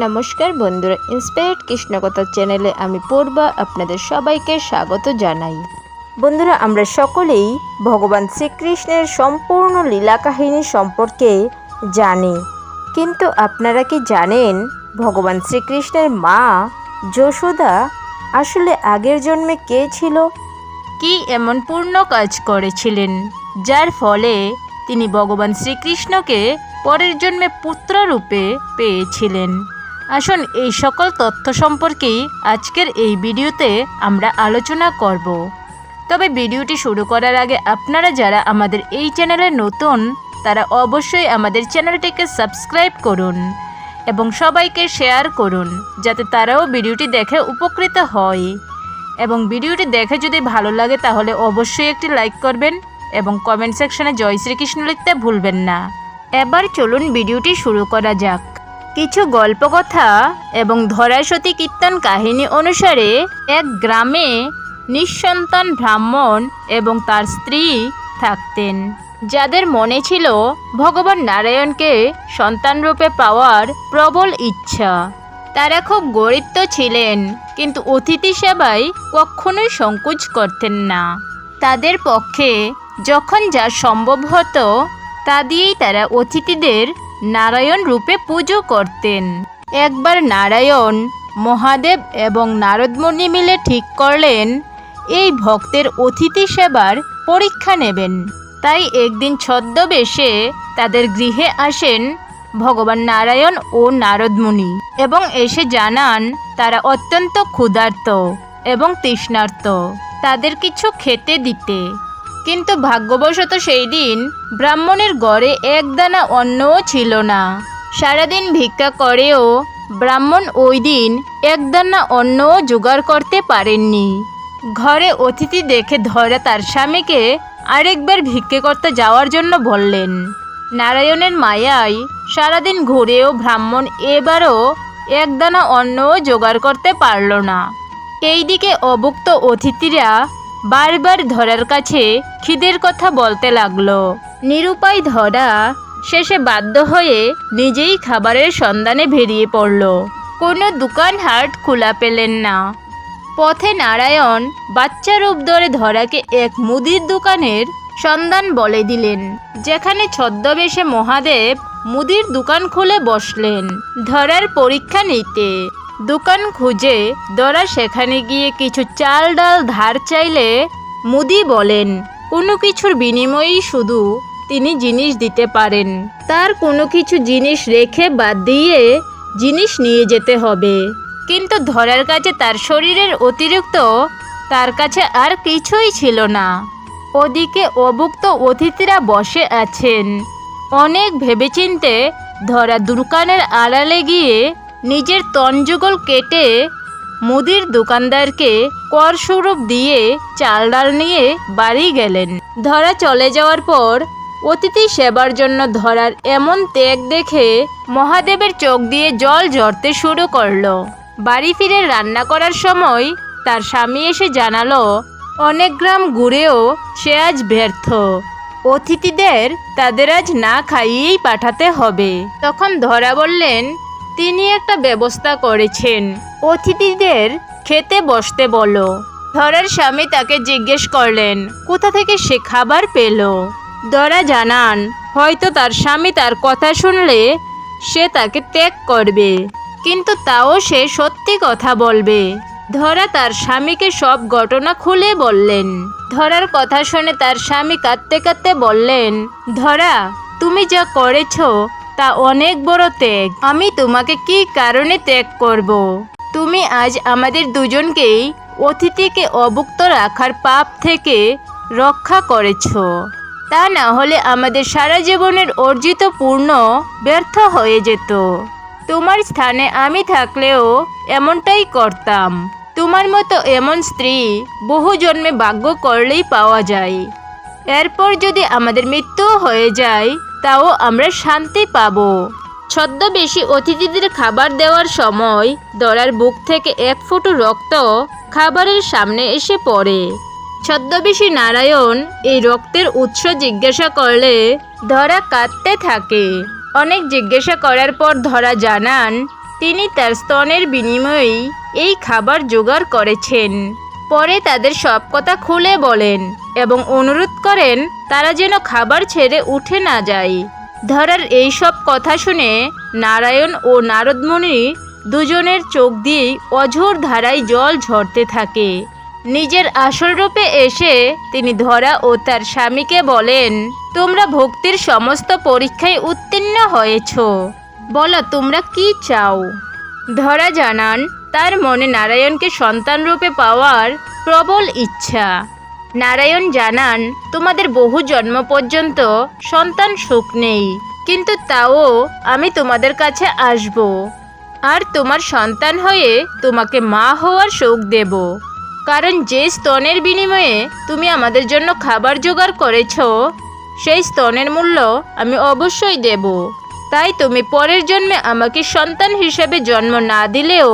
নমস্কার বন্ধুরা ইন্সপায়ার্ড কৃষ্ণকথা চ্যানেলে আমি পূর্বা আপনাদের সবাইকে স্বাগত জানাই। বন্ধুরা, আমরা সকলেই ভগবান শ্রীকৃষ্ণের সম্পূর্ণ লীলা কাহিনী সম্পর্কে জানি। কিন্তু আপনারা কি জানেন ভগবান শ্রীকৃষ্ণের মা যশোদা আসলে আগের জন্মে কে ছিল? কি এমন পূর্ণ কাজ করেছিলেন, যার ফলে তিনি ভগবান শ্রীকৃষ্ণকে পরের জন্মে পুত্ররূপে পেয়েছিলেন? আসুন, এই সকল তথ্য সম্পর্কেই আজকের এই ভিডিওতে আমরা আলোচনা করব। তবে ভিডিওটি শুরু করার আগে আপনারা যারা আমাদের এই চ্যানেলে নতুন, তারা অবশ্যই আমাদের চ্যানেলটিকে সাবস্ক্রাইব করুন এবং সবাইকে শেয়ার করুন, যাতে তারাও ভিডিওটি দেখে উপকৃত হয়। এবং ভিডিওটি দেখে যদি ভালো লাগে, তাহলে অবশ্যই একটি লাইক করবেন এবং কমেন্ট সেকশনে জয় শ্রীকৃষ্ণ লিখতে ভুলবেন না। এবার চলুন ভিডিওটি শুরু করা যাক। কিছু গল্পকথা এবং ধরাসতী কীর্তন কাহিনী অনুসারে এক গ্রামে নিঃসন্তান ব্রাহ্মণ এবং তার স্ত্রী থাকতেন। যাদের মনে ছিল ভগবান নারায়ণকে সন্তানরূপে পাওয়ার প্রবল ইচ্ছা। তারা খুব গরিব তো ছিলেন, কিন্তু অতিথি সেবায় কখনোই সংকোচ করতেন না। তাদের পক্ষে যখন যা সম্ভব হতো, তা দিয়েই তারা অতিথিদের নারায়ণ রূপে পুজো করতেন। একবার নারায়ণ, মহাদেব এবং নারদমণি মিলে ঠিক করলেন, এই ভক্তের অতিথি সেবার পরীক্ষা নেবেন। তাই একদিন ছদ্মবেশে তাদের গৃহে আসেন ভগবান নারায়ণ ও নারদমুনি এবং এসে জানান, তারা অত্যন্ত ক্ষুধার্ত এবং তৃষ্ণার্ত। তাদের কিছু খেতে দিতে। কিন্তু ভাগ্যবশত সেই দিন ব্রাহ্মণের গড়ে এক দানা অন্নও ছিল না। সারাদিন ভিক্ষা করেও ব্রাহ্মণ ওই দিন এক দানা অন্নও জোগাড় করতে পারেননি। ঘরে অতিথি দেখে ধরা তার স্বামীকে আরেকবার ভিক্ষে করতে যাওয়ার জন্য বললেন, নারায়ণের মায়ায় সারাদিন ঘুরেও ব্রাহ্মণ এবারও একদানা অন্নও জোগাড় করতে পারল না। এইদিকে অভুক্ত অতিথিরা বারবার ধরার কাছে খিদের কথা বলতে লাগল। নিরুপায় ধরা শেষে বাধ্য হয়ে নিজেই খাবারের সন্ধানে বেরিয়ে পড়ল। কোনো দোকান হাট খোলা পেলেন না। পথে নারায়ণ বাচ্চা রূপ ধরে ধরাকে এক মুদির দোকানের সন্ধান বলে দিলেন, যেখানে ছদ্মবেশে মহাদেব মুদির দোকান খুলে বসলেন ধরার পরীক্ষা নিতে। দোকান খুঁজে দরা সেখানে গিয়ে কিছু চাল ডাল ধার চাইলে মুদি বলেন। কোনো কিছুর বিনিময়েই শুধু তিনি জিনিস দিতে পারেন। তার কোনো কিছু জিনিস রেখে বাদ দিয়ে জিনিস নিয়ে যেতে হবে। কিন্তু ধরার কাছে তার শরীরের অতিরিক্ত তার কাছে আর কিছুই ছিল না। ওদিকে অভুক্ত অতিথিরা বসে আছেন। অনেক ভেবেচিন্তে ধরা দোকানের আড়ালে গিয়ে নিজের তঞ্জুগল কেটে মুদির দোকানদারকে কর দিয়ে চাল ডাল নিয়ে বাড়ি গেলেন। ধরা চলে যাওয়ার পর অতিথি সেবার জন্য ধরার এমন ত্যাগ দেখে মহাদেবের চোখ দিয়ে জল ঝরতে শুরু করল। বাড়ি ফিরে রান্না করার সময় তার স্বামী এসে জানালো, অনেক গ্রাম ঘুরেও সে আজ ব্যর্থ। অতিথিদের তাদের আজ না খাইয়েই পাঠাতে হবে। তখন ধরা বললেন তিনি একটা ব্যবস্থা করেছেন। অতিথিদের খেতে বসতে বলো। ধরার স্বামী তাকে জিজ্ঞেস করলেন, কোথা থেকে সে খাবার পেল? দরা জানান, হয়তো তার স্বামী তার কথা শুনলে সে তাকে ত্যাগ করবে, কিন্তু তাও সে সত্যি কথা বলবে। ধরা তার স্বামীকে সব ঘটনা খুলে বললেন। ধরার কথা শুনে তার স্বামী কাঁদতে কাঁদতে বললেন, ধরা, তুমি যা করেছ তা অনেক বড় ত্যাগ। আমি তোমাকে কি কারণে ত্যাগ করব। তুমি আজ আমাদের দুজনকেই অতিথিকে অভুক্ত রাখার পাপ থেকে রক্ষা করেছ। তা না হলে আমাদের সারা জীবনের অর্জিত পূর্ণ ব্যর্থ হয়ে যেত। তোমার স্থানে আমি থাকলেও এমনটাই করতাম। তোমার মতো এমন স্ত্রী বহু জন্মে ভাগ্য করলেই পাওয়া যায়। এরপর যদি আমাদের মৃত্যু হয়ে যায় তাও আমরা শান্তি পাব। ছদ্মবেশী অতিথিদের খাবার দেওয়ার সময় দরার বুক থেকে এক ফুটো রক্ত খাবারের সামনে এসে পড়ে। ছদ্মবেশী নারায়ণ এই রক্তের উৎস জিজ্ঞাসা করলে, ধরা কাঁদতে থাকে। অনেক জিজ্ঞাসা করার পর ধরা জানান, তিনি তার স্তনের বিনিময়েই এই খাবার জোগাড় করেছেন। পরে তাদের সব কথা খুলে বলেন এবং অনুরোধ করেন তারা যেন খাবার ছেড়ে উঠে না যায়। ধরার এই সব কথা শুনে নারায়ণ ও নারদমণি দুজনের চোখ দিয়েই অঝোর ধারায় জল ঝরতে থাকে। নিজের আসল রূপে এসে তিনি ধরা ও তার স্বামীকে বলেন, তোমরা ভক্তির সমস্ত পরীক্ষায় উত্তীর্ণ হয়েছ। বলো তোমরা কি চাও? ধরা জানান তার মনে নারায়ণকে সন্তান রূপে পাওয়ার প্রবল ইচ্ছা। নারায়ণ জানান, তোমাদের বহু জন্ম পর্যন্ত সন্তান সুখ নেই, কিন্তু তাও আমি তোমাদের কাছে আসব। আর তোমার সন্তান হয়ে তোমাকে মা হওয়ার সুখ দেব। কারণ যে স্তনের বিনিময়ে তুমি আমাদের জন্য খাবার জোগাড় করেছ, সেই স্তনের মূল্য আমি অবশ্যই দেব। তাই তুমি পরের জন্মে আমাকে সন্তান হিসেবে জন্ম না দিলেও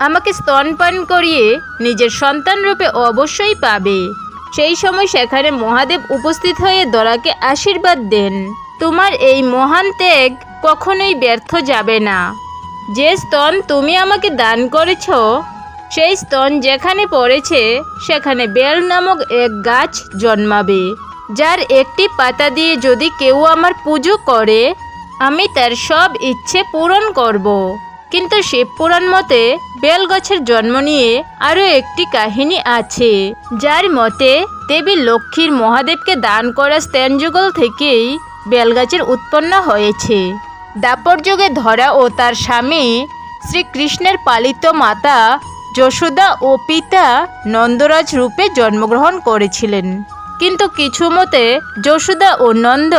আমাকে স্তনপান করিয়ে নিজের সন্তান রূপে অবশ্যই পাবে। সেই সময় সেখানে মহাদেব উপস্থিত হয়ে দরাকে আশীর্বাদ দেন। তোমার এই মহান ত্যাগ কখনোই ব্যর্থ যাবে না। যে স্তন তুমি আমাকে দান করেছ, সেই স্তন যেখানে পড়েছে, সেখানে বেল নামক এক গাছ জন্মাবে, যার একটি পাতা দিয়ে যদি কেউ আমার পুজো করে, আমি তার সব ইচ্ছে পূরণ করব। কিন্তু শিবপুরাণ মতে বেল গাছের জন্ম নিয়ে আরও একটি কাহিনী আছে, যার মতে দেবী লক্ষ্মীর মহাদেবকে দান করা স্ত্যানযুগল থেকেই বেলগাছের উৎপন্ন হয়েছে। দাপর যুগে ধরা ও তার স্বামী শ্রীকৃষ্ণের পালিত মাতা যশোদা ও পিতা নন্দরাজ রূপে জন্মগ্রহণ করেছিলেন। কিন্তু কিছু মতে যশোদা ও নন্দ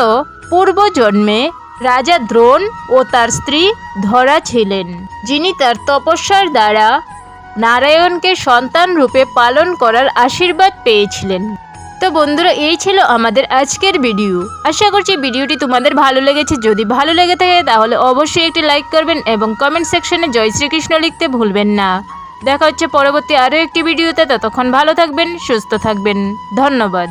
পূর্বজন্মে রাজা দ্রোণ ও তার স্ত্রী ধরা ছিলেন, যিনি তার তপস্যার দ্বারা নারায়ণকে সন্তান রূপে পালন করার আশীর্বাদ পেয়েছিলেন। তো বন্ধুরা, এই ছিল আমাদের আজকের ভিডিও। আশা করছি ভিডিওটি তোমাদের ভালো লেগেছে। যদি ভালো লেগে থাকে, তাহলে অবশ্যই একটি লাইক করবেন এবং কমেন্ট সেকশনে জয় শ্রীকৃষ্ণ লিখতে ভুলবেন না। দেখা হচ্ছে পরবর্তী আরও একটি ভিডিওতে। ততক্ষণ ভালো থাকবেন, সুস্থ থাকবেন। ধন্যবাদ।